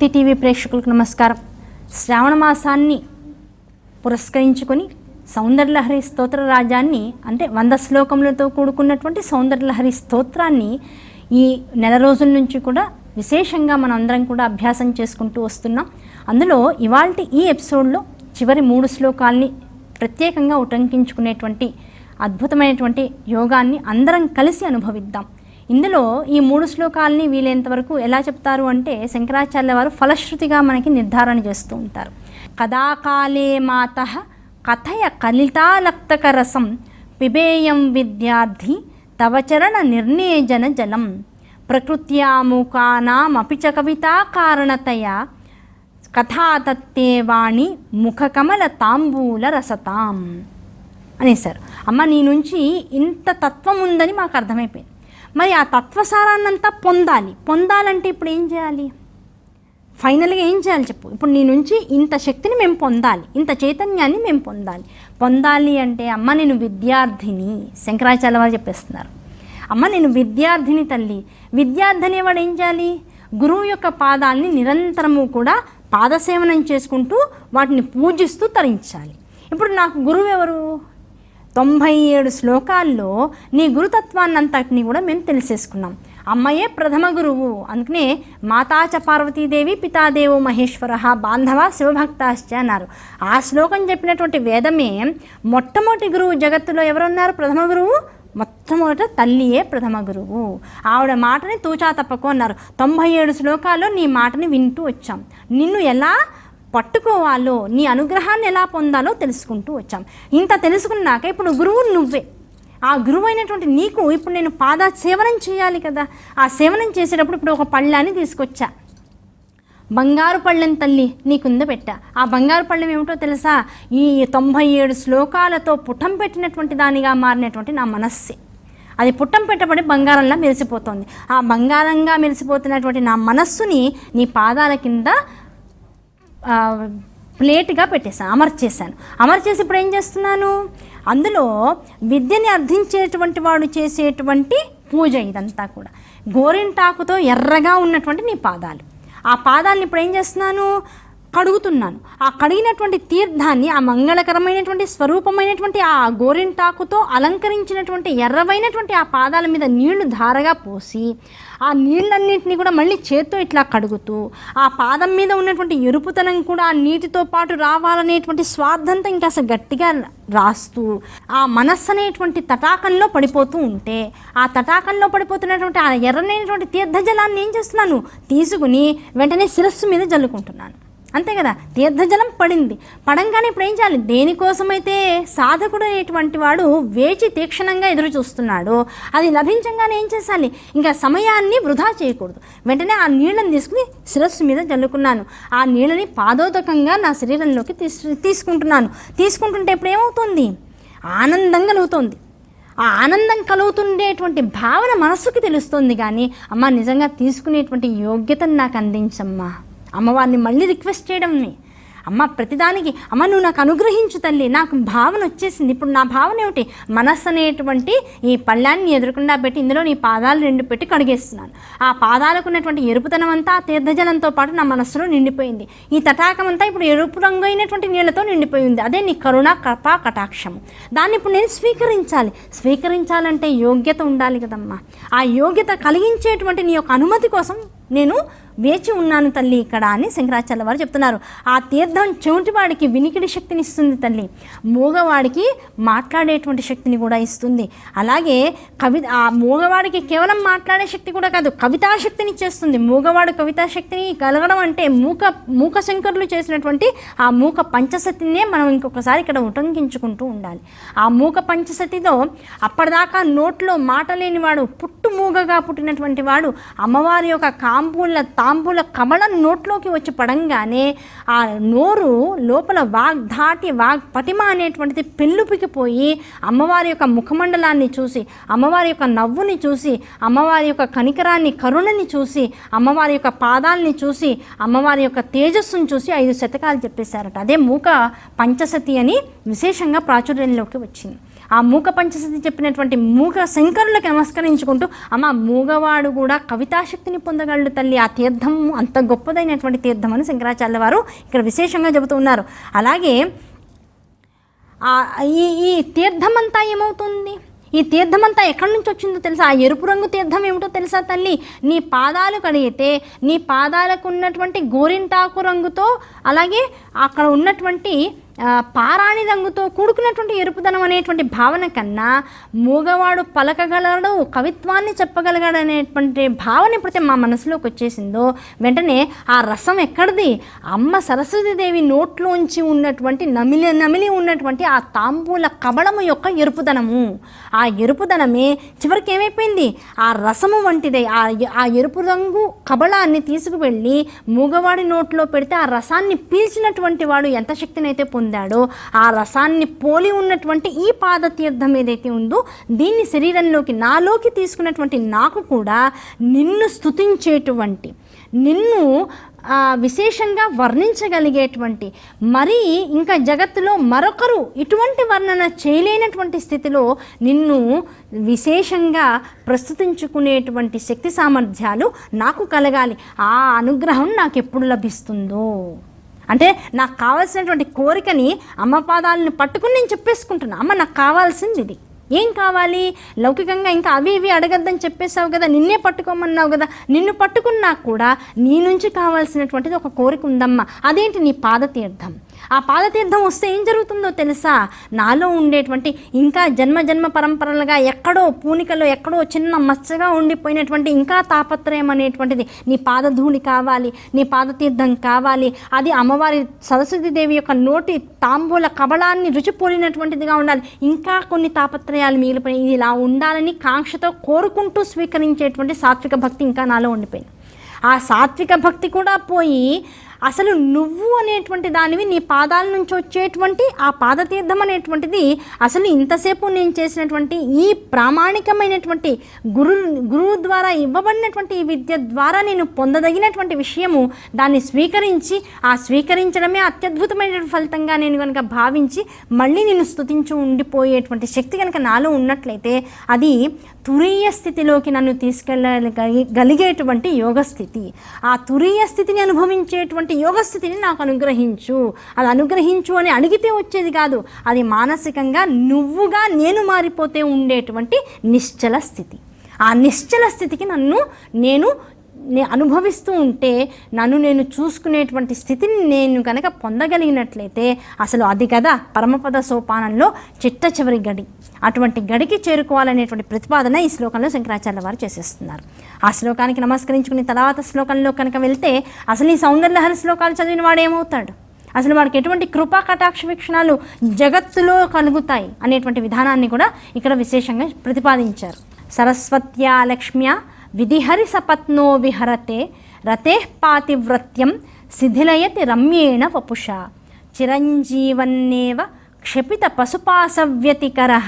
భక్తి టీవీ ప్రేక్షకులకు నమస్కారం. శ్రావణ మాసాన్ని పురస్కరించుకొని సౌందర్యలహరి స్తోత్ర రాజాన్ని అంటే వంద శ్లోకములతో కూడుకున్నటువంటి సౌందర్యలహరి స్తోత్రాన్ని ఈ నెల రోజుల నుంచి కూడా విశేషంగా మనం అందరం కూడా అభ్యాసం చేసుకుంటూ వస్తున్నాం. అందులో ఇవాళ ఈ ఎపిసోడ్లో చివరి మూడు శ్లోకాల్ని ప్రత్యేకంగా ఉటంకించుకునేటువంటి అద్భుతమైనటువంటి యోగాన్ని అందరం కలిసి అనుభవిద్దాం. ఇందులో ఈ మూడు శ్లోకాలని వీలైనంత వరకు ఎలా చెప్తారు అంటే శంకరాచార్య వారు ఫలశ్రుతిగా మనకి నిర్ధారణ చేస్తూ ఉంటారు. కదాకాలే మాత కథయ కలితాలక్తకరసం పిబేయం విద్యార్థి తవచరణ నిర్ణేజన జలం. ప్రకృత్యాముఖానామపి చ కవితా కారణతయా కథాతత్తే వాణి ముఖకమల తాంబూల రసతాం. అనేసారు అమ్మ నీ నుంచి ఇంత తత్వం ఉందని మాకు అర్థమైపోయింది. మరి ఆ తత్వసారాన్నంతా పొందాలి. పొందాలంటే ఇప్పుడు ఏం చేయాలి? ఫైనల్గా ఏం చేయాలి చెప్పు. ఇప్పుడు నీ నుంచి ఇంత శక్తిని మేము పొందాలి. ఇంత చైతన్యాన్ని మేము పొందాలి. పొందాలి అంటే అమ్మ నేను విద్యార్థిని శంకరాచార్య వారు చెప్పేస్తున్నారు. అమ్మ నేను విద్యార్థిని తల్లి. విద్యార్థి అనేవాడు ఏం చేయాలి? గురువు యొక్క పాదాలని నిరంతరము కూడా పాదసేవనం చేసుకుంటూ వాటిని పూజిస్తూ తరించాలి. ఇప్పుడు నాకు గురువు ఎవరు? తొంభై ఏడు శ్లోకాల్లో నీ గురుతత్వాన్నంతటిని కూడా మేము తెలిసేసుకున్నాం. అమ్మయే ప్రథమ గురువు. అందుకనే మాతాచ పార్వతీదేవి పితాదేవో మహేశ్వర బాంధవ శివభక్తాశ్చ అన్నారు. ఆ శ్లోకం చెప్పినటువంటి వేదమే మొట్టమొదటి గురువు జగత్తులో ఎవరున్నారు? ప్రథమ గురువు? మొట్టమొదట తల్లియే ప్రథమ గురువు. ఆవిడ మాటని తూచా తప్పకు అన్నారు. తొంభై ఏడు శ్లోకాల్లో నీ మాటని వింటూ వచ్చాం. నిన్ను ఎలా? పట్టుకోవాలో నీ అనుగ్రహాన్ని ఎలా పొందాలో తెలుసుకుంటూ వచ్చాం. ఇంత తెలుసుకున్నాక ఇప్పుడు గురువు నువ్వే. ఆ గురువు అయినటువంటి నీకు ఇప్పుడు నేను పాద సేవనం చేయాలి కదా. ఆ సేవనం చేసేటప్పుడు ఇప్పుడు ఒక పళ్ళాన్ని తీసుకొచ్చా. బంగారు పళ్ళని తల్లి నీకుంద పెట్టా. ఆ బంగారు పళ్ళెం ఏమిటో తెలుసా? ఈ తొంభై ఏడు శ్లోకాలతో పుటం పెట్టినటువంటి దానిగా మారినటువంటి నా మనస్సే. అది పుట్టం పెట్టబడి బంగారంలా మెరిసిపోతుంది. ఆ బంగారంగా మెరిసిపోతున్నటువంటి నా మనస్సుని నీ పాదాల కింద ప్లేట్గా పెట్టేశాను అమర్చేశాను. అమర్చేసి ఇప్పుడు ఏం చేస్తున్నాను? అందులో విద్యని అర్థించేటువంటి వాడు చేసేటువంటి పూజ ఇదంతా కూడా. గోరింటాకుతో ఎర్రగా ఉన్నటువంటి నీ పాదాలు. ఆ పాదాలను ఇప్పుడు ఏం చేస్తున్నాను? కడుగుతున్నాను ఆ కడిగినటువంటి తీర్థాన్ని ఆ మంగళకరమైనటువంటి స్వరూపమైనటువంటి ఆ గోరింటాకుతో అలంకరించినటువంటి ఎర్రవైనటువంటి ఆ పాదాల మీద నీళ్ళు ధారగా పోసి ఆ నీళ్ళన్నింటినీ కూడా మళ్ళీ చేత్తో ఇట్లా కడుగుతూ ఆ పాదం మీద ఉన్నటువంటి ఎరుపుతనం కూడా ఆ నీటితో పాటు రావాలనేటువంటి స్వార్థంతో ఇంకా అసలు గట్టిగా రాస్తూ ఆ మనస్సు అనేటువంటి తటాకంలో పడిపోతూ ఉంటే ఆ తటాకంలో పడిపోతున్నటువంటి ఆ ఎర్రనైనటువంటి తీర్థజలాన్ని ఏం చేస్తున్నాను? తీసుకుని వెంటనే శిరస్సు మీద జల్లుకుంటున్నాను. అంతే కదా? తీర్థజలం పడింది. పడంగానే ఇప్పుడు ఏం చేయాలి? దేనికోసమైతే సాధకుడు అనేటువంటి వాడు వేచి తీక్షణంగా ఎదురు చూస్తున్నాడు అది లభించంగానే ఏం చేసాలి ఇంకా సమయాన్ని వృధా చేయకూడదు. వెంటనే ఆ నీళ్ళని తీసుకుని శిరస్సు మీద చల్లుకున్నాను. ఆ నీళ్ళని పాదోదకంగా నా శరీరంలోకి తీసు తీసుకుంటున్నాను. తీసుకుంటుంటే ఇప్పుడు ఏమవుతుంది? ఆనందం కలుగుతుంది. ఆ ఆనందం కలుగుతుండేటువంటి భావన మనస్సుకి తెలుస్తుంది కానీ అమ్మ నిజంగా తీసుకునేటువంటి యోగ్యతను నాకు అందించమ్మా. అమ్మవారిని మళ్ళీ రిక్వెస్ట్ చేయడంని అమ్మ ప్రతిదానికి అమ్మ నువ్వు నాకు అనుగ్రహించు తల్లి. నాకు భావన వచ్చేసింది. ఇప్పుడు నా భావన ఏమిటి? మనస్సు అనేటువంటి ఈ పళ్ళాన్ని ఎదురకుండా పెట్టి ఇందులో నీ పాదాలు రెండు పెట్టి కడిగేస్తున్నాను. ఆ పాదాలకు ఉన్నటువంటి ఎరుపుతనం అంతా ఆ తీర్థజలంతో పాటు నా మనస్సులో నిండిపోయింది. ఈ తటాకం అంతా ఇప్పుడు ఎరుపు రంగు అయినటువంటి నీళ్ళతో నిండిపోయింది అదే నీ కరుణ కృపా కటాక్షం దాన్ని ఇప్పుడు నేను స్వీకరించాలి. స్వీకరించాలంటే యోగ్యత ఉండాలి కదమ్మా. ఆ యోగ్యత కలిగించేటువంటి నీ యొక్క అనుమతి కోసం నేను వేచి ఉన్నాను తల్లి ఇక్కడ అని శంకరాచార్య వారు చెప్తున్నారు. ఆ తీర్థం చెవిటివాడికి వినికిడి శక్తిని ఇస్తుంది తల్లి. మూగవాడికి మాట్లాడేటువంటి శక్తిని కూడా ఇస్తుంది. అలాగే కవి ఆ మూగవాడికి కేవలం మాట్లాడే శక్తి కూడా కాదు కవితా శక్తిని ఇచ్చేస్తుంది మూగవాడు కవితా శక్తిని కలగడం అంటే మూక మూక శంకరులు చేసినటువంటి ఆ మూక పంచసతినే మనం ఇంకొకసారి ఇక్కడ ఉటంకించుకుంటూ ఉండాలి. ఆ మూక పంచసతితో అప్పటిదాకా నోట్లో మాట లేనివాడు పుట్టు మూగగా పుట్టినటువంటి వాడు అమ్మవారి యొక్క కాంబూల తాంబూల కమలం నోట్లోకి వచ్చి పడంగానే ఆ నోరు లోపల వాగ్ధాటి వాగ్ పటిమ అనేటువంటిది పెళ్ళుపికిపోయి అమ్మవారి యొక్క ముఖమండలాన్ని చూసి అమ్మవారి యొక్క నవ్వుని చూసి అమ్మవారి యొక్క కనికరాన్ని కరుణని చూసి అమ్మవారి యొక్క పాదాలని చూసి అమ్మవారి యొక్క తేజస్సును చూసి ఐదు శతకాలు చెప్పేశారట. అదే మూక పంచసతి అని విశేషంగా ప్రాచుర్యంలోకి వచ్చింది. ఆ మూక పంచశతి చెప్పినటువంటి మూక శంకరులకు నమస్కరించుకుంటూ అమ్మ మూగవాడు కూడా కవితాశక్తిని పొందగలడు తల్లి. ఆ తీర్థం అంత గొప్పదైనటువంటి తీర్థం అని శంకరాచార్య వారు ఇక్కడ విశేషంగా చెబుతూ ఉన్నారు. అలాగే ఈ ఈ తీర్థమంతా ఏమవుతుంది? ఈ తీర్థమంతా ఎక్కడి నుంచి వచ్చిందో తెలుసా? ఆ ఎరుపు రంగు తీర్థం ఏమిటో తెలుసా తల్లి? నీ పాదాలు కడిగితే నీ పాదాలకు ఉన్నటువంటి గోరింటాకు రంగుతో అలాగే అక్కడ ఉన్నటువంటి పారాణి రంగుతో కూడుకున్నటువంటి ఎరుపుదనం అనేటువంటి భావన కన్నా మూగవాడు పలకగలడు కవిత్వాన్ని చెప్పగలగాడు అనేటువంటి భావన ఎప్పుడైతే మా మనసులోకి వచ్చేసిందో వెంటనే ఆ రసం ఎక్కడిది? అమ్మ సరస్వతీదేవి నోట్లోంచి ఉన్నటువంటి నమిలి నమిలి ఉన్నటువంటి ఆ తాంబూల కబళము యొక్క ఎరుపుదనము. ఆ ఎరుపుదనమే చివరికి ఏమైపోయింది? ఆ రసము వంటిదే. ఆ ఆ ఎరుపు రంగు కబళాన్ని తీసుకువెళ్ళి మూగవాడి నోట్లో పెడితే ఆ రసాన్ని పీల్చినటువంటి వాడు ఎంత శక్తినైతే పొందాడో ఆ రసాన్ని పోలి ఉన్నటువంటి ఈ పాదతీర్థం ఏదైతే ఉందో దీన్ని శరీరంలోకి నాలోకి తీసుకున్నటువంటి నాకు కూడా నిన్ను స్థుతించేటువంటి నిన్ను విశేషంగా వర్ణించగలిగేటువంటి మరి ఇంకా జగత్తులో మరొకరు ఇటువంటి వర్ణన చేయలేనటువంటి స్థితిలో నిన్ను విశేషంగా ప్రస్తుతించుకునేటువంటి శక్తి సామర్థ్యాలు నాకు కలగాలి. ఆ అనుగ్రహం నాకు ఎప్పుడు లభిస్తుందో. అంటే నాకు కావాల్సినటువంటి కోరికని అమ్మ పాదాలను పట్టుకుని నేను చెప్పేసుకుంటున్నా. అమ్మ నాకు కావాల్సింది ఇది. ఏం కావాలి? లౌకికంగా ఇంకా అవి ఇవి అడగద్దని చెప్పేసావు కదా నిన్నే పట్టుకోమన్నావు కదా. నిన్ను పట్టుకున్నా కూడా నీ నుంచి కావాల్సినటువంటిది ఒక కోరిక ఉందమ్మా. అదేంటి నీ పాదతీర్థం? ఆ పాదతీర్థం వస్తే ఏం జరుగుతుందో తెలుసా? నాలో ఉండేటువంటి ఇంకా జన్మ జన్మ పరంపరలుగా ఎక్కడో పూనికలో ఎక్కడో చిన్న మచ్చగా ఉండిపోయినటువంటి ఇంకా తాపత్రయం అనేటువంటిది నీ పాదధూళి కావాలి నీ పాదతీర్థం కావాలి. అది అమ్మవారి సరస్వతీదేవి యొక్క నోటి తాంబూల కబళాన్ని రుచిపోలినటువంటిదిగా ఉండాలి. ఇంకా కొన్ని తాపత్రయాలు మిగిలిపోయి ఇది ఇలా ఉండాలని కాంక్షతో కోరుకుంటూ స్వీకరించేటువంటి సాత్విక భక్తి ఇంకా నాలో ఉండిపోయింది. ఆ సాత్విక భక్తి కూడా పోయి అసలు నువ్వు అనేటువంటి దానివి నీ పాదాల నుంచి వచ్చేటువంటి ఆ పాదతీర్థం అనేటువంటిది అసలు ఇంతసేపు నేను చేసినటువంటి ఈ ప్రామాణికమైనటువంటి గురు గురువు ద్వారా ఇవ్వబడినటువంటి ఈ విద్య ద్వారా నేను పొందదగినటువంటి విషయము దాన్ని స్వీకరించి ఆ స్వీకరించడమే అత్యద్భుతమైన ఫలితంగా నేను కనుక భావించి మళ్ళీ నేను స్థుతించి ఉండిపోయేటువంటి శక్తి కనుక నాలో ఉన్నట్లయితే అది తురీయ స్థితిలోకి నన్ను తీసుకెళ్ళగలిగేటువంటి యోగస్థితి. యోగ స్థితి ఆ తురీయ స్థితిని అనుభవించేటువంటి యోగ స్థితిని నాకు అనుగ్రహించు. అది అనుగ్రహించు అని అడిగితే వచ్చేది కాదు. అది మానసికంగా నువ్వుగా నేను మారిపోతే ఉండేటువంటి నిశ్చల స్థితి. ఆ నిశ్చల స్థితికి నన్ను నేను అనుభవిస్తూ ఉంటే నన్ను నేను చూసుకునేటువంటి స్థితిని నేను కనుక పొందగలిగినట్లయితే అసలు అది కదా పరమపద సోపానంలో చిట్ట చివరి గడి. అటువంటి గడికి చేరుకోవాలనేటువంటి ప్రతిపాదన ఈ శ్లోకంలో శంకరాచార్య వారు చేసేస్తున్నారు. ఆ శ్లోకానికి నమస్కరించుకుని తర్వాత శ్లోకంలో కనుక వెళ్తే అసలు ఈ సౌందర్యలహరి శ్లోకాలు చదివిన వాడు ఏమవుతాడు? అసలు వాడికి ఎటువంటి కృపా కటాక్ష వీక్షణాలు జగత్తులో కలుగుతాయి అనేటువంటి విధానాన్ని కూడా ఇక్కడ విశేషంగా ప్రతిపాదించారు. సరస్వత్యా లక్ష్మ్య విధిహరి సపత్నో విహరతే రతే పాతివ్రత్యం శిథిలయతి రమ్యేణ వపుష. చిరంజీవన్నేవ క్షపిత పశుపాసవ్యతికర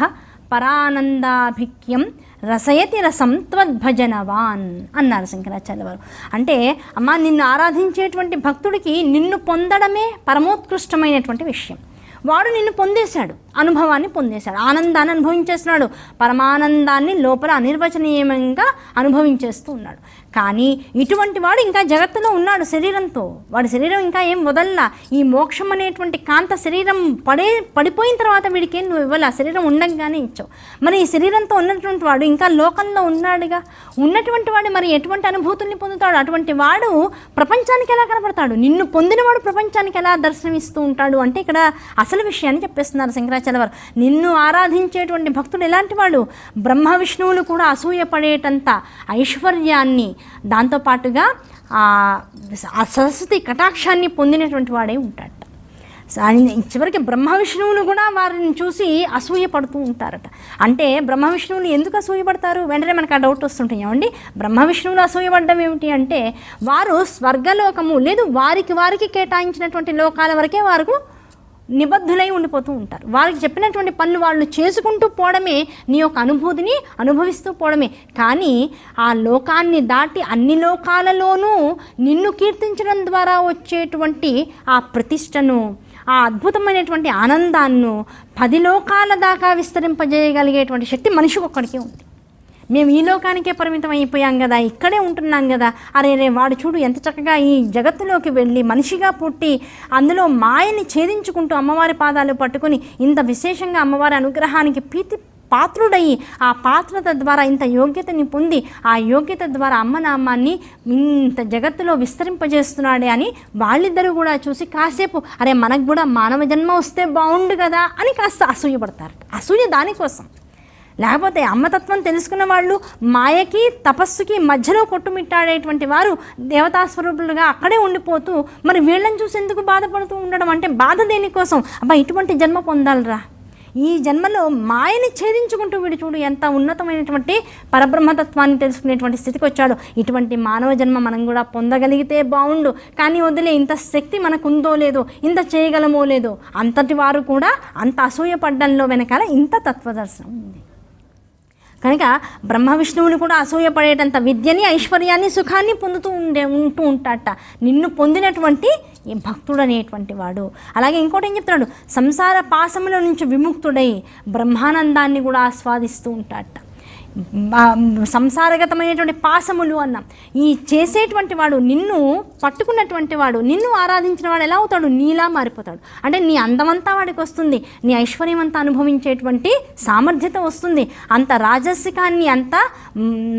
పరానందాభిక్యం రసయతి రసం త్వద్భజనవాన్ అన్నారు శంకరాచార్య వారు అంటే అమ్మ నిన్ను ఆరాధించేటువంటి భక్తుడికి నిన్ను పొందడమే పరమోత్కృష్టమైనటువంటి విషయం. వాడు నిన్ను పొందేశాడు. అనుభవాన్ని పొందేశాడు. ఆనందాన్ని అనుభవించేస్తున్నాడు. పరమానందాన్ని లోపల అనిర్వచనీయంగా అనుభవించేస్తూ ఉన్నాడు. కానీ ఇటువంటి వాడు ఇంకా జగత్తులో ఉన్నాడు శరీరంతో. వాడి శరీరం ఇంకా ఏం వదల్లా. ఈ మోక్షం అనేటువంటి కాంత శరీరం పడే పడిపోయిన తర్వాత వీడికి ఏం నువ్వు ఇవ్వాలి? ఆ శరీరం ఉండంగానే ఇచ్చావు. మరి ఈ శరీరంతో ఉన్నటువంటి వాడు ఇంకా లోకంలో ఉన్నాడుగా? ఉన్నటువంటి వాడు మరి ఎటువంటి అనుభూతుల్ని పొందుతాడు? అటువంటి వాడు ప్రపంచానికి ఎలా కనపడతాడు? నిన్ను పొందినవాడు ప్రపంచానికి ఎలా దర్శనమిస్తూ ఉంటాడు? అంటే ఇక్కడ అసలు విషయాన్ని చెప్పేస్తున్నారు శంకరాచార్య వారు నిన్ను ఆరాధించేటువంటి భక్తుడు ఎలాంటి వాడు? బ్రహ్మ విష్ణువులు కూడా అసూయపడేటంత ఐశ్వర్యాన్ని దాంతోపాటుగా ఆ సరస్వతి కటాక్షాన్ని పొందినటువంటి వాడే ఉంటాడు చివరికి బ్రహ్మ విష్ణువులు కూడా వారిని చూసి అసూయపడుతూ ఉంటారట. అంటే బ్రహ్మ విష్ణువులు ఎందుకు అసూయపడతారు వెంటనే మనకు ఆ డౌట్ వస్తుంటాయి ఏమండి? బ్రహ్మ విష్ణువులు అసూయపడడం ఏమిటి అంటే వారు స్వర్గలోకము లేదు వారికి వారికి కేటాయించినటువంటి లోకాల వరకే వారు నిబద్ధులై ఉండిపోతూ ఉంటారు. వారికి చెప్పినటువంటి పనులు వాళ్ళు చేసుకుంటూ పోవడమే నీ యొక్క అనుభూతిని అనుభవిస్తూ పోవడమే. కానీ ఆ లోకాన్ని దాటి అన్ని లోకాలలోనూ నిన్ను కీర్తించడం ద్వారా వచ్చేటువంటి ఆ ప్రతిష్టను ఆ అద్భుతమైనటువంటి ఆనందాన్ని పది లోకాల దాకా విస్తరింపజేయగలిగేటువంటి శక్తి మనిషికి ఒక్కడికే ఉంది. మేము ఈ లోకానికే పరిమితం అయిపోయాం కదా ఇక్కడే ఉంటున్నాం కదా. అరే రే వాడు చూడు ఎంత చక్కగా ఈ జగత్తులోకి వెళ్ళి మనిషిగా పుట్టి అందులో మాయని ఛేదించుకుంటూ అమ్మవారి పాదాలు పట్టుకుని ఇంత విశేషంగా అమ్మవారి అనుగ్రహానికి ప్రీతి పాత్రుడయి ఆ పాత్రత ద్వారా ఇంత యోగ్యతని పొంది ఆ యోగ్యత ద్వారా అమ్మ నామాన్ని ఇంత జగత్తులో విస్తరింపజేస్తున్నాడే అని వాళ్ళిద్దరూ కూడా చూసి కాసేపు అరే మనకు కూడా మానవ జన్మ వస్తే బాగుండు కదా అని కాస్త అసూయపడతారు. అసూయ దానికోసం. లేకపోతే అమ్మతత్వం తెలుసుకున్న వాళ్ళు మాయకి తపస్సుకి మధ్యలో కొట్టుమిట్టాడేటువంటి వారు దేవతా స్వరూపులుగా అక్కడే ఉండిపోతూ మరి వీళ్ళని చూసి ఎందుకు బాధపడుతూ ఉండడం అంటే బాధ దేనికోసం? అబ్బా ఇటువంటి జన్మ పొందాలిరా. ఈ జన్మలో మాయని ఛేదించుకుంటూ వీడు చూడు ఎంత ఉన్నతమైనటువంటి పరబ్రహ్మతత్వాన్ని తెలుసుకునేటువంటి స్థితికి వచ్చాడు. ఇటువంటి మానవ జన్మ మనం కూడా పొందగలిగితే బాగుండు కానీ వదిలే ఇంత శక్తి మనకు ఉందో లేదో ఇంత చేయగలమో లేదో అంతటి వారు కూడా అంత అసూయపడ్డంలో వెనకాల ఇంత తత్వదర్శనం ఉంది. కనుక బ్రహ్మ విష్ణువుని కూడా అసూయపడేటంత విద్యని ఐశ్వర్యాన్ని సుఖాన్ని పొందుతూ ఉండే ఉంటూ ఉంటాట. నిన్ను పొందినటువంటి ఈ భక్తుడు అనేటువంటి వాడు. అలాగే ఇంకోటి ఏం చెప్తున్నాడు? సంసార పాశముల నుంచి విముక్తుడై బ్రహ్మానందాన్ని కూడా ఆస్వాదిస్తూ ఉంటాట. సంసారగతమైనటువంటి పాసములు అన్నాం. ఈ చేసేటువంటి వాడు నిన్ను పట్టుకున్నటువంటి వాడు నిన్ను ఆరాధించిన వాడు ఎలా అవుతాడు? నీలా మారిపోతాడు. అంటే నీ అందమంతా వాడికి వస్తుంది. నీ ఐశ్వర్యం అంతా అనుభవించేటువంటి సామర్థ్యత వస్తుంది. అంత రాజసికాన్ని అంత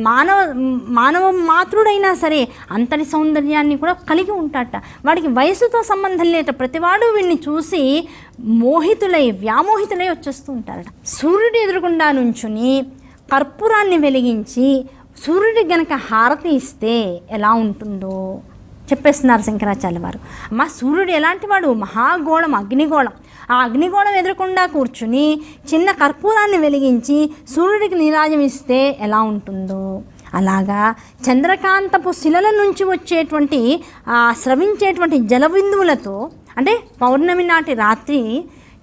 మానవ మానవ మాతృడైనా సరే అంతటి సౌందర్యాన్ని కూడా కలిగి ఉంటాడట వాడికి వయసుతో సంబంధం లేట ప్రతివాడు వీడిని చూసి మోహితులై వ్యామోహితులై వచ్చేస్తూ ఉంటారట. సూర్యుడు ఎదురుగుండా నుంచుని కర్పూరాన్ని వెలిగించి సూర్యుడికి గనక హారతి ఇస్తే ఎలా ఉంటుందో చెప్పేస్తున్నారు శంకరాచార్య వారు. మా సూర్యుడు ఎలాంటి వాడు? మహాగోళం అగ్నిగోళం. ఆ అగ్నిగోళం ఎదురకుండా కూర్చుని చిన్న కర్పూరాన్ని వెలిగించి సూర్యుడికి నీరాజం ఇస్తే ఎలా ఉంటుందో. అలాగా చంద్రకాంతపు శిలల నుంచి వచ్చేటువంటి స్రవించేటువంటి జలబిందువులతో అంటే పౌర్ణమి నాటి రాత్రి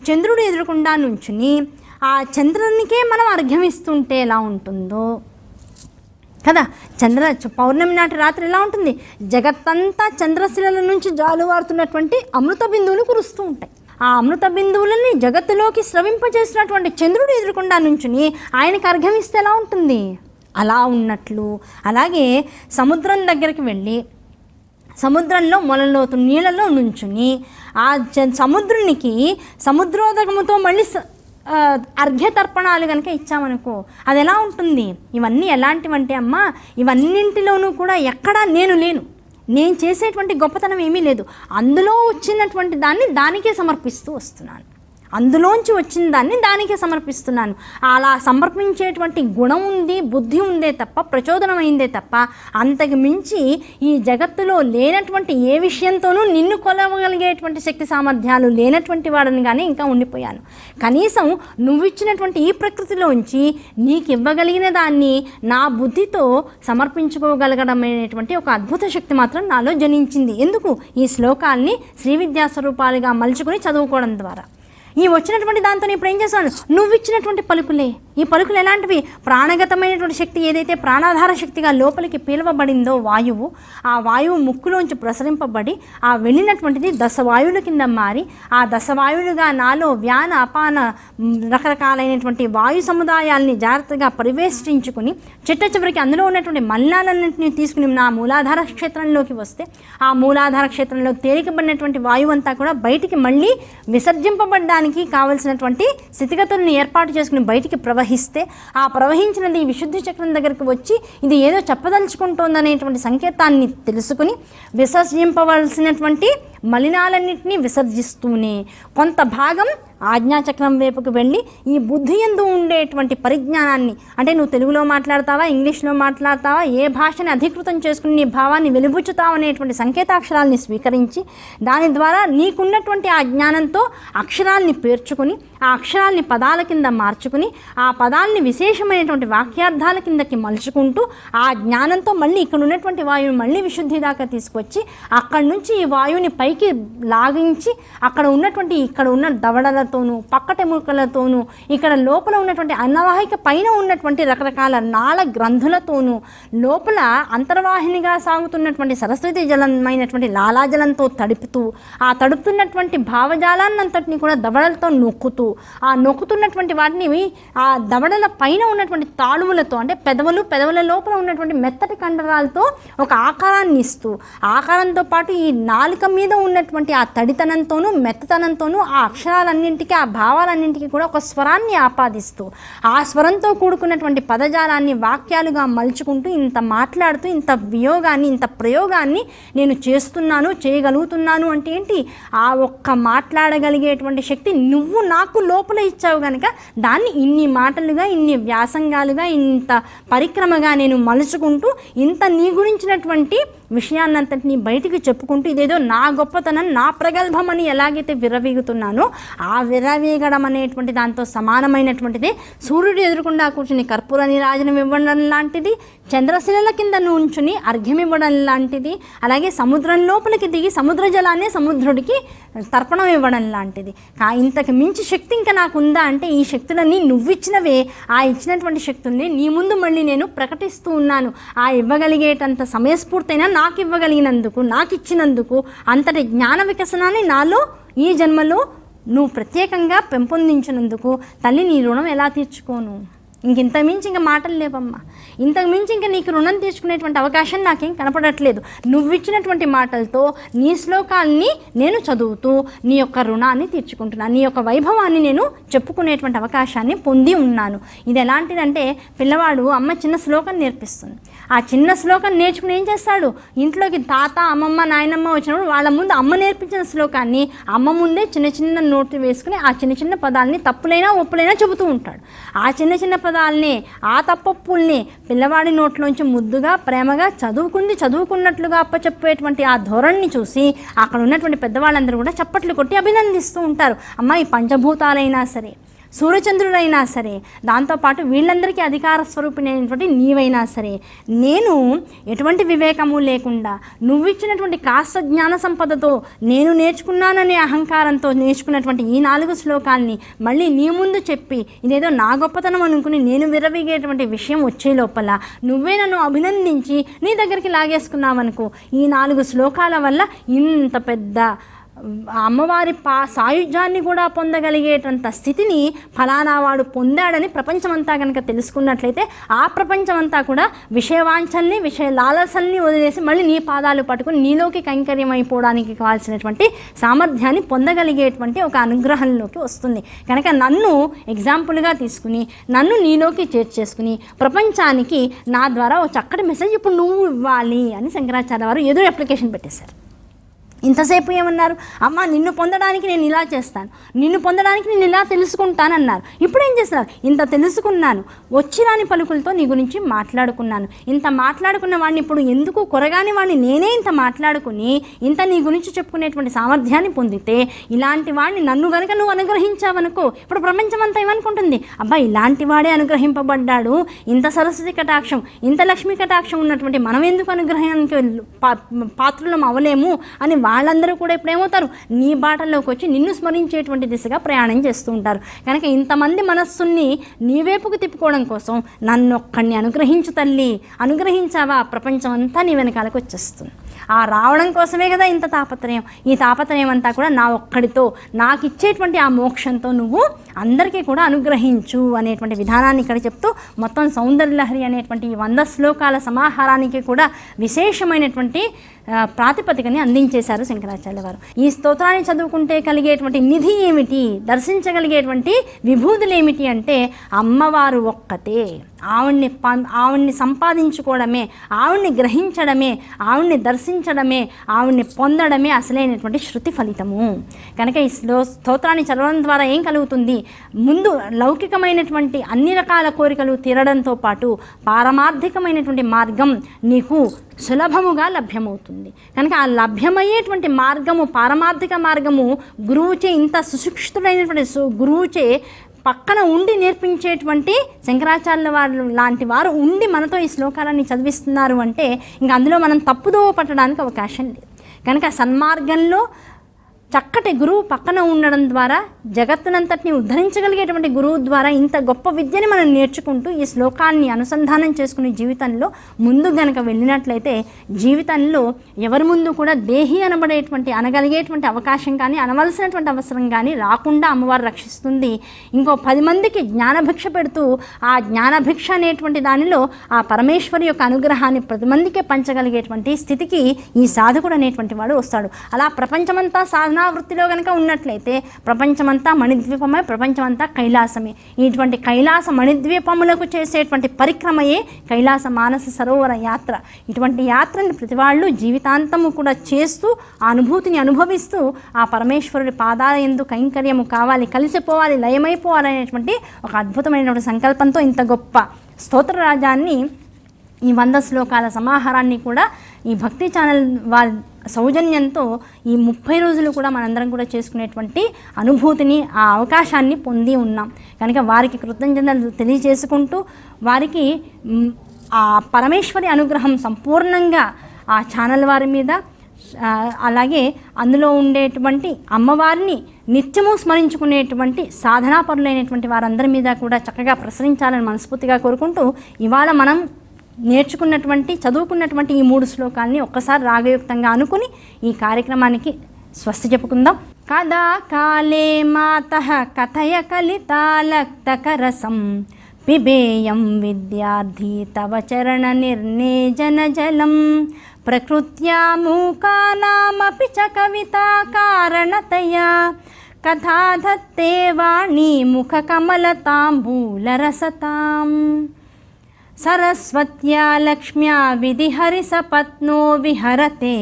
చంద్రుడు ఎదురకుండా నుంచుని ఆ చంద్రునికే మనం అర్ఘ్యం ఇస్తుంటే ఎలా ఉంటుందో? కదా? చంద్ర చ- పౌర్ణమి నాటి రాత్రి ఎలా ఉంటుంది? జగత్తంతా చంద్రశిలల నుంచి జాలువారుతున్నటువంటి అమృత బిందువులు కురుస్తూ ఉంటాయి. ఆ అమృత బిందువులని జగత్తులోకి స్రవింపజేసినటువంటి చంద్రుడు ఎదురకుండా నుంచుని ఆయనకి అర్ఘ్యం ఇస్తే ఎలా ఉంటుంది? అలా ఉన్నట్లు. అలాగే సముద్రం దగ్గరికి వెళ్ళి సముద్రంలో మొలలోతు నీళ్ళలో నుంచుని ఆ చ- సముద్రునికి సముద్రోదకముతో మళ్ళీ అర్ఘ్యతర్పణాలు కనుక ఇచ్చామనుకో అది ఎలా ఉంటుంది? ఇవన్నీ ఎలాంటివంటే అమ్మ ఇవన్నింటిలోనూ కూడా ఎక్కడా నేను లేను. నేను చేసేటువంటి గొప్పతనం ఏమీ లేదు. అందులో వచ్చినటువంటి దాన్ని దానికే సమర్పిస్తూ వస్తున్నాను. అందులోంచి వచ్చిన దాన్ని దానికే సమర్పిస్తున్నాను. అలా సమర్పించేటువంటి గుణం ఉంది బుద్ధి ఉందే తప్ప ప్రచోదనమైందే తప్ప అంతకు మించి ఈ జగత్తులో లేనటువంటి ఏ విషయంతోనూ నిన్ను కొలవగలిగేటువంటి శక్తి సామర్థ్యాలు లేనటువంటి వాడని కానీ ఇంకా ఉండిపోయాను. కనీసం నువ్వు ఇచ్చినటువంటి ఈ ప్రకృతిలోంచి నీకు ఇవ్వగలిగిన దాన్ని నా బుద్ధితో సమర్పించుకోగలగడం అనేటువంటి ఒక అద్భుత శక్తి మాత్రం నాలో జనించింది. ఎందుకు? ఈ శ్లోకాల్ని శ్రీ విద్యాస్వరూపాలుగా స్వరూపాలుగా మలుచుకొని చదువుకోవడం ద్వారా. ఈ వచ్చినటువంటి దాంతో నేను ఇప్పుడు ఏం చేస్తాను? నువ్వు ఇచ్చినటువంటి పలుకులే. ఈ పలుకులు ఎలాంటివి? ప్రాణగతమైనటువంటి శక్తి ఏదైతే ప్రాణాధార శక్తిగా లోపలికి పీలవబడిందో వాయువు ఆ వాయువు ముక్కులోంచి ప్రసరింపబడి ఆ వెళ్ళినటువంటిది దశవాయువుల కింద మారి ఆ దశవాయువులుగా నాలో వ్యాన అపాన రకరకాలైనటువంటి వాయు సముదాయాల్ని జాగ్రత్తగా పరివేష్టించుకుని చిట్ట చివరికి అందులో ఉన్నటువంటి మల్లాలన్నింటినీ తీసుకుని నా మూలాధార క్షేత్రంలోకి వస్తే ఆ మూలాధార క్షేత్రంలో తేలికబడినటువంటి వాయువు అంతా కూడా బయటికి మళ్ళీ విసర్జింపబడడానికి కావలసినటువంటి స్థితిగతులను ఏర్పాటు చేసుకుని బయటికి ప్రవహిస్తే ఆ ప్రవహించినది ఈ విశుద్ధి చక్రం దగ్గరికి వచ్చి ఇది ఏదో చెప్పదలుచుకుంటోందనేటువంటి సంకేతాన్ని తెలుసుకుని విసర్జింపవలసినటువంటి మలినాలన్నింటినీ విసర్జిస్తూనే కొంత భాగం ఆజ్ఞాచక్రం వైపుకు వెళ్ళి ఈ బుద్ధి ఎందు ఉండేటువంటి పరిజ్ఞానాన్ని అంటే నువ్వు తెలుగులో మాట్లాడతావా ఇంగ్లీష్లో మాట్లాడతావా ఏ భాషని అధికృతం చేసుకుని నీ భావాన్ని వెలుబుచ్చుతావు అనేటువంటి సంకేతాక్షరాల్ని స్వీకరించి దాని ద్వారా నీకున్నటువంటి ఆ జ్ఞానంతో అక్షరాల్ని పేర్చుకుని ఆ అక్షరాల్ని పదాల కింద మార్చుకుని ఆ పదాల్ని విశేషమైనటువంటి వాక్యార్థాల కిందకి మలుచుకుంటూ ఆ జ్ఞానంతో మళ్ళీ ఇక్కడ ఉన్నటువంటి వాయువుని మళ్ళీ విశుద్ధి దాకా తీసుకొచ్చి అక్కడి నుంచి ఈ వాయువుని పైకి లాగించి అక్కడ ఉన్నటువంటి ఇక్కడ ఉన్న దవడల దవడలతోనూ పక్కటెముకలతోనూ ఇక్కడ లోపల ఉన్నటువంటి అన్నవాహిక పైన ఉన్నటువంటి రకరకాల నాళ గ్రంథులతోనూ లోపల అంతర్వాహినిగా సాగుతున్నటువంటి సరస్వతి జలమైనటువంటి లాలాజలంతో తడుపుతూ ఆ తడుపుతున్నటువంటి భావజాలాన్నంతటిని కూడా దవడలతో నొక్కుతూ ఆ నొక్కుతున్నటువంటి వాటిని ఆ దవడల పైన ఉన్నటువంటి తాళువులతో అంటే పెదవులు పెదవుల లోపల ఉన్నటువంటి మెత్తటి కండరాలతో ఒక ఆకారాన్ని ఇస్తూ ఆకారంతో పాటు ఈ నాలుక మీద ఉన్నటువంటి ఆ తడితనంతోనూ మెత్తతనంతోనూ ఆ అక్షరాలన్నింటి అక్షరాలన్నింటికి ఆ భావాలన్నింటికి కూడా ఒక స్వరాన్ని ఆపాదిస్తూ ఆ స్వరంతో కూడుకున్నటువంటి పదజాలాన్ని వాక్యాలుగా మలుచుకుంటూ ఇంత మాట్లాడుతూ ఇంత వియోగాన్ని ఇంత ప్రయోగాన్ని నేను చేస్తున్నాను చేయగలుగుతున్నాను అంటే ఏంటి? ఆ ఒక్క మాట్లాడగలిగేటువంటి శక్తి నువ్వు నాకు లోపల ఇచ్చావు కనుక దాన్ని ఇన్ని మాటలుగా ఇన్ని వ్యాసంగాలుగా ఇంత పరిక్రమగా నేను మలుచుకుంటూ ఇంత నీ గురించినటువంటి విషయాన్నంతటిని బయటికి చెప్పుకుంటూ ఇదేదో నా గొప్పతనం నా ప్రగల్భం అని ఎలాగైతే విరవీగుతున్నానో ఆ విరవీగడం అనేటువంటి దాంతో సమానమైనటువంటిది సూర్యుడు ఎదురుకుండా కూర్చుని కర్పూర నీరాజనం ఇవ్వడం లాంటిది చంద్రశిలల కింద నుంచుని అర్ఘ్యం ఇవ్వడం లాంటిది అలాగే సముద్రం లోపలికి దిగి సముద్ర జలాన్ని సముద్రుడికి తర్పణం ఇవ్వడం లాంటిది. కా ఇంతకు మించి శక్తి ఇంకా నాకు ఉందా అంటే ఈ శక్తులన్నీ నువ్విచ్చినవే ఆ ఇచ్చినటువంటి శక్తుల్ని నీ ముందు మళ్ళీ నేను ప్రకటిస్తూ ఉన్నాను. ఆ ఇవ్వగలిగేటంత సమయస్ఫూర్తయినా నాకు ఇవ్వగలిగినందుకు నాకు ఇచ్చినందుకు అంతటి జ్ఞాన వికసనాన్ని నాలో ఈ జన్మలో నువ్వు ప్రత్యేకంగా పెంపొందించినందుకు తల్లి నీ రుణం ఎలా తీర్చుకోను? ఇంకింత మించి ఇంకా మాటలు లేవమ్మా. ఇంతకు మించి ఇంకా నీకు రుణం తీసుకునేటువంటి అవకాశం నాకేం కనపడట్లేదు. నువ్వు ఇచ్చినటువంటి మాటలతో నీ శ్లోకాల్ని నేను చదువుతూ నీ యొక్క రుణాన్ని తీర్చుకుంటున్నాను నీ యొక్క వైభవాన్ని నేను చెప్పుకునేటువంటి అవకాశాన్ని పొంది ఉన్నాను. ఇది ఎలాంటిదంటే పిల్లవాడు అమ్మ చిన్న శ్లోకం నేర్పిస్తుంది. ఆ చిన్న శ్లోకం నేర్చుకుని ఏం చేస్తాడు? ఇంట్లోకి తాత అమ్మమ్మ నాయనమ్మ వచ్చినప్పుడు వాళ్ళ ముందు అమ్మ నేర్పించిన శ్లోకాన్ని అమ్మ ముందే చిన్న చిన్న నోట్లు వేసుకుని ఆ చిన్న చిన్న పదాలని తప్పులైనా ఒప్పులైనా చెబుతూ ఉంటాడు. ఆ చిన్న చిన్న పదాలని ఆ తప్పప్పుల్ని పిల్లవాడి నోట్లోంచి ముద్దుగా ప్రేమగా చదువుకుంది చదువుకున్నట్లుగా అప్పచెప్పేటువంటి ఆ ధోరణిని చూసి అక్కడ ఉన్నటువంటి పెద్దవాళ్ళందరూ కూడా చప్పట్లు కొట్టి అభినందిస్తూ ఉంటారు. అమ్మ ఈ పంచభూతాలైనా సరే సూర్యచంద్రుడైనా సరే దాంతోపాటు వీళ్ళందరికీ అధికార స్వరూపిణైనటువంటి నీవైనా సరే నేను ఎటువంటి వివేకము లేకుండా నువ్వు ఇచ్చినటువంటి కాస్త జ్ఞాన సంపదతో నేను నేర్చుకున్నాననే అహంకారంతో నేర్చుకున్నటువంటి ఈ నాలుగు శ్లోకాల్ని మళ్ళీ నీ ముందు చెప్పి ఇదేదో నా గొప్పతనం అనుకుని నేను విరవీగేటువంటి విషయం వచ్చే లోపల నువ్వే నన్ను అభినందించి నీ దగ్గరికి లాగేసుకున్నావనుకో ఈ నాలుగు శ్లోకాల వల్ల ఇంత పెద్ద అమ్మవారి పా సాయుధ్యాన్ని కూడా పొందగలిగేటంత స్థితిని ఫలానా వాడు పొందాడని ప్రపంచమంతా కనుక తెలుసుకున్నట్లయితే ఆ ప్రపంచమంతా కూడా విషయవాంఛల్ని విషయ లాలసల్ని వదిలేసి మళ్ళీ నీ పాదాలు పట్టుకుని నీలోకి కైంకర్యం అయిపోవడానికి కావాల్సినటువంటి సామర్థ్యాన్ని పొందగలిగేటువంటి ఒక అనుగ్రహంలోకి వస్తుంది. కనుక నన్ను ఎగ్జాంపుల్గా తీసుకుని నన్ను నీలోకి చేర్చేసుకుని ప్రపంచానికి నా ద్వారా ఒక చక్కటి మెసేజ్ ఇప్పుడు నువ్వు ఇవ్వాలి అని శంకరాచార్య వారు ఏదో అప్లికేషన్ పెట్టేశారు. ఇంతసేపు ఏమన్నారు? అమ్మ నిన్ను పొందడానికి నేను ఇలా చేస్తాను. నిన్ను పొందడానికి నేను ఇలా తెలుసుకుంటానన్నారు. ఇప్పుడు ఏం చేస్తున్నారు ఇంత తెలుసుకున్నాను. వచ్చిరాని పలుకులతో నీ గురించి మాట్లాడుకున్నాను. ఇంత మాట్లాడుకున్న వాడిని ఇప్పుడు ఎందుకు కొరగాని వాడిని నేనే ఇంత మాట్లాడుకుని ఇంత నీ గురించి చెప్పుకునేటువంటి సామర్థ్యాన్ని పొందితే ఇలాంటి వాడిని నన్ను గనుక నువ్వు అనుగ్రహించావనుకో ఇప్పుడు ప్రపంచం అంతా ఏమనుకుంటుంది? అబ్బా ఇలాంటి వాడే అనుగ్రహింపబడ్డాడు. ఇంత సరస్వతి కటాక్షం ఇంత లక్ష్మీ కటాక్షం ఉన్నటువంటి మనం ఎందుకు అనుగ్రహానికి పాత్రలం పాత్రులం అవలేము అని వాళ్ళందరూ కూడా ఇప్పుడు ఏమవుతారు? నీ బాటల్లోకి వచ్చి నిన్ను స్మరించేటువంటి దిశగా ప్రయాణం చేస్తూ ఉంటారు. కనుక ఇంతమంది మనస్సుని నీ వైపుకు తిప్పుకోవడం కోసం నన్ను ఒక్కడిని అనుగ్రహించు తల్లి. అనుగ్రహించావా? ప్రపంచం అంతా నీ వెనకాలకు వచ్చేస్తుంది. ఆ రావడం కోసమే కదా ఇంత తాపత్రయం. ఈ తాపత్రయం అంతా కూడా నా ఒక్కడితో నాకు ఇచ్చేటువంటి ఆ మోక్షంతో నువ్వు అందరికీ కూడా అనుగ్రహించు అనేటువంటి విధానాన్ని ఇక్కడ చెప్తూ మొత్తం సౌందర్యలహరి అనేటువంటి ఈ వంద శ్లోకాల సమాహారానికి కూడా విశేషమైనటువంటి ప్రాతిపదికని అందించేశారు శంకరాచార్య వారు. ఈ స్తోత్రాన్ని చదువుకుంటే కలిగేటువంటి నిధి ఏమిటి? దర్శించగలిగేటువంటి విభూతులు ఏమిటి అంటే అమ్మవారు ఒక్కతే. ఆవిడ్ని పం ఆవిడ్ని సంపాదించుకోవడమే ఆవిడ్ని గ్రహించడమే ఆవిడ్ని దర్శించడమే ఆవిడ్ని పొందడమే అసలైనటువంటి శృతి ఫలితము. కనుక ఈ స్లో స్తోత్రాన్ని చదవడం ద్వారా ఏం కలుగుతుంది? ముందు లౌకికమైనటువంటి అన్ని రకాల కోరికలు తీరడంతో పాటు పారమార్థికమైనటువంటి మార్గం నీకు సులభముగా లభ్యమవుతుంది. కనుక ఆ లభ్యమయ్యేటువంటి మార్గము పారమార్థిక మార్గము గురువుచే ఇంత సుశిక్షితుడైనటువంటి గురువుచే పక్కన ఉండి నేర్పించేటువంటి శంకరాచార్యుల వారు లాంటి వారు ఉండి మనతో ఈ శ్లోకాలన్నీ చదివిస్తున్నారు అంటే ఇంకా అందులో మనం తప్పుదోవ పట్టడానికి అవకాశం లేదు. కనుక సన్మార్గంలో చక్కటి గురువు పక్కన ఉండడం ద్వారా జగత్తునంతటిని ఉద్ధరించగలిగేటువంటి గురువు ద్వారా ఇంత గొప్ప విద్యని మనం నేర్చుకుంటూ ఈ శ్లోకాన్ని అనుసంధానం చేసుకునే జీవితంలో ముందు గనక వెళ్ళినట్లయితే జీవితంలో ఎవరి ముందు కూడా దేహి అనబడేటువంటి అనగలిగేటువంటి అవకాశం కానీ అనవలసినటువంటి అవసరం కానీ రాకుండా అమ్మవారు రక్షిస్తుంది. ఇంకో పది మందికి జ్ఞానభిక్ష పెడుతూ ఆ జ్ఞానభిక్ష అనేటువంటి దానిలో ఆ పరమేశ్వరి యొక్క అనుగ్రహాన్ని పది మందికే పంచగలిగేటువంటి స్థితికి ఈ సాధకుడు అనేటువంటి వాడు వస్తాడు. అలా ప్రపంచమంతా సాధనా వృత్తిలో కనుక ఉన్నట్లయితే ప్రపంచమంతా మణిద్వీపమే ప్రపంచమంతా కైలాసమే. ఇటువంటి కైలాస మణిద్వీపములకు చేసేటువంటి పరిక్రమయే కైలాస మానస సరోవర యాత్ర. ఇటువంటి యాత్రని ప్రతి వాళ్ళు జీవితాంతము కూడా చేస్తూ ఆ అనుభూతిని అనుభవిస్తూ ఆ పరమేశ్వరుడి పాదాల ఎందు కైంకర్యము కావాలి కలిసిపోవాలి లయమైపోవాలనేటువంటి ఒక అద్భుతమైనటువంటి సంకల్పంతో ఇంత గొప్ప స్తోత్ర రాజాన్ని ఈ వంద శ్లోకాల సమాహారాన్ని కూడా ఈ భక్తి ఛానల్ వారి సౌజన్యంతో ఈ ముప్పై రోజులు కూడా మనందరం కూడా చేసుకునేటువంటి అనుభూతిని ఆ అవకాశాన్ని పొంది ఉన్నాం. కనుక వారికి కృతజ్ఞతలు తెలియజేసుకుంటూ వారికి ఆ పరమేశ్వరి అనుగ్రహం సంపూర్ణంగా ఆ ఛానల్ వారి మీద అలాగే అందులో ఉండేటువంటి అమ్మవారిని నిత్యము స్మరించుకునేటువంటి సాధనాపరులైనటువంటి వారందరి మీద కూడా చక్కగా ప్రసరించాలని మనస్ఫూర్తిగా కోరుకుంటూ ఇవాళ మనం నేర్చుకున్నటువంటి చదువుకున్నటువంటి ఈ మూడు శ్లోకాల్ని ఒక్కసారి రాగయుక్తంగా అనుకుని ఈ కార్యక్రమానికి స్వస్తి చెప్పుకుందాం. కదా కాలే మాత కథయ కలితాలక్తకరసం. పిబేయం విద్యార్థి తవ చరణ నిర్నేజన జలం. ప్రకృత్యా మూకానామపి చ కవితా కారణతయా. కథాధత్తే వాణి ముఖకమలతాంబూలరసతాం सरस्वत्या लक्ष्म्या विधिहरिसपत्नो विहरते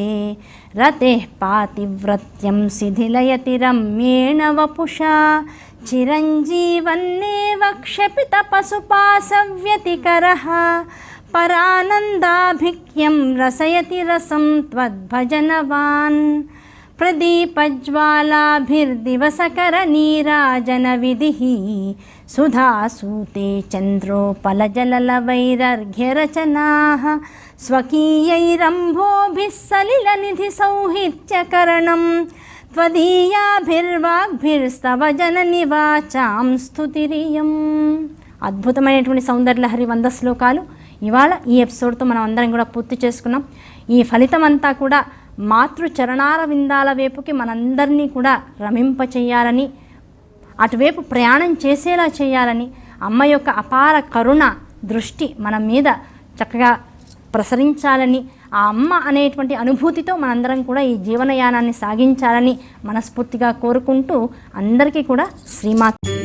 रतेः पातिव्रत्यं शिथिलयति रम्येण वपुषा चिरञ्जीवन्नेव क्षपितपशुपासव्यतिकरः परानन्दाभिक्यं रसयति रसं त्वद्भजनवान् प्रदीपज्वालाभिर्दिवसकरनीराजनविधिः सुधासूते चन्द्रोपलजललवैरर्घ्यरचनाः स्वकीयैरम्भोभिः सलिलनिधिसौहित्यकरणं त्वदीयाभिर्वाग्भिर्स्तव जननि वाचां స్తుతిరియం అద్భుతమైనటువంటి సౌందర్యలహరి వంద శ్లోకాలు ఇవాళ ఈ ఎపిసోడ్తో మనం అందరం కూడా పూర్తి చేసుకున్నాం ఈ ఫలితం అంతా కూడా మాతృ చరణార విందాల వైపుకి మనందరినీ కూడా రమింప చేయాలని అటువైపు ప్రయాణం చేసేలా చేయాలని అమ్మ యొక్క అపార కరుణ దృష్టి మన మీద చక్కగా ప్రసరించాలని ఆ అమ్మ అనేటువంటి అనుభూతితో మనందరం కూడా ఈ జీవనయానాన్ని సాగించాలని మనస్ఫూర్తిగా కోరుకుంటూ అందరికీ కూడా శ్రీమాత